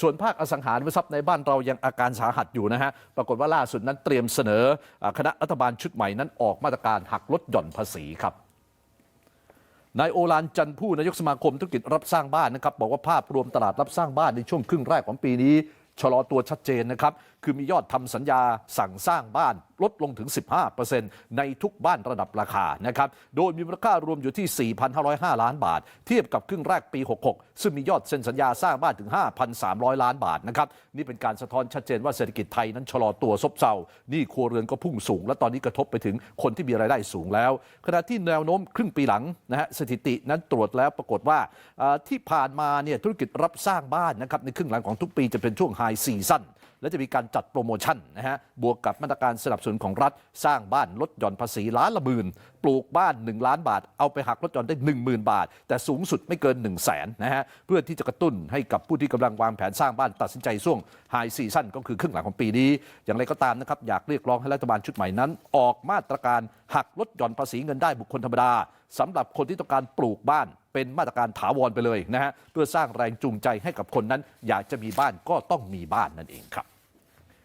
ส่วนภาคอสังหาริมทรัพย์ในบ้านเรายังอาการสาหัสอยู่นะฮะ ปรากฏว่าล่าสุดนั้นเตรียมเสนอคณะรัฐบาลชุดใหม่นั้นออกมาตรการหักลดหย่อนภาษีครับนายโอลานจันผู้นายกสมาคมธุรกิจรับสร้างบ้านนะครับบอกว่าภาพรวมตลาดรับสร้างบ้านในช่วงครึ่งแรกของปีนี้ชะลอตัวชัดเจนนะครับ คือมียอดทำสัญญาสั่งสร้างบ้านลดลงถึง 15%ในทุกบ้านระดับราคานะครับ โดยมีมูลค่ารวมอยู่ที่ 4,505 ล้านบาท เทียบกับครึ่งแรกปี 66 ซึ่งมียอดเซ็นสัญญาสร้างบ้านถึง 5,300 ล้านบาทนะครับ นี่เป็นการสะท้อนชัดเจนว่าเศรษฐกิจไทยนั้นชะลอตัวซบเซานี่ครัวเรือนก็พุ่งสูง และตอนนี้กระทบไปถึงคนที่มีรายได้สูงแล้ว ขณะที่แนวโน้มครึ่งปีหลังนะฮะสถิตินั้นตรวจแล้วปรากฏว่าที่ผ่านมาเนี่ยธุรกิจรับสร้างบ้านนะครับในครึ่งหลังของทุกปีจะเป็นช่วงไฮซีซั่นและจะมีการจัดโปรโมชั่นนะฮะบวกกับมาตรการสนับสนุนของรัฐ สร้างบ้านลดหย่อนภาษีล้านละหมื่นปลูกบ้าน 1 ล้านบาท เอาไปหักลดหย่อนได้ 10,000 บาท แต่สูงสุดไม่เกิน 1 0 0 0 0แสนนะฮะเพื่อที่จะกระตุ้นให้กับผู้ที่กำลังวางแผนสร้างบ้านตัดสินใจช่วงไฮซีซั่นก็คือครึ่งหลังของปีนี้ อย่างไรก็ตามนะครับอยากเรียกร้องให้รัฐบาลชุดใหม่นั้น ออกมาตรการหักลดหย่อนภาษีเงินได้บุคคลธรรมดาสำหรับคนที่ต้องการปลูกบ้านเป็นมาตรการถาวรไปเลยนะฮะเพื่อสร้างแรงจูงใจให้กับคนนั้น อยากจะมีบ้านก็ต้องมีบ้านนั่นเองครับ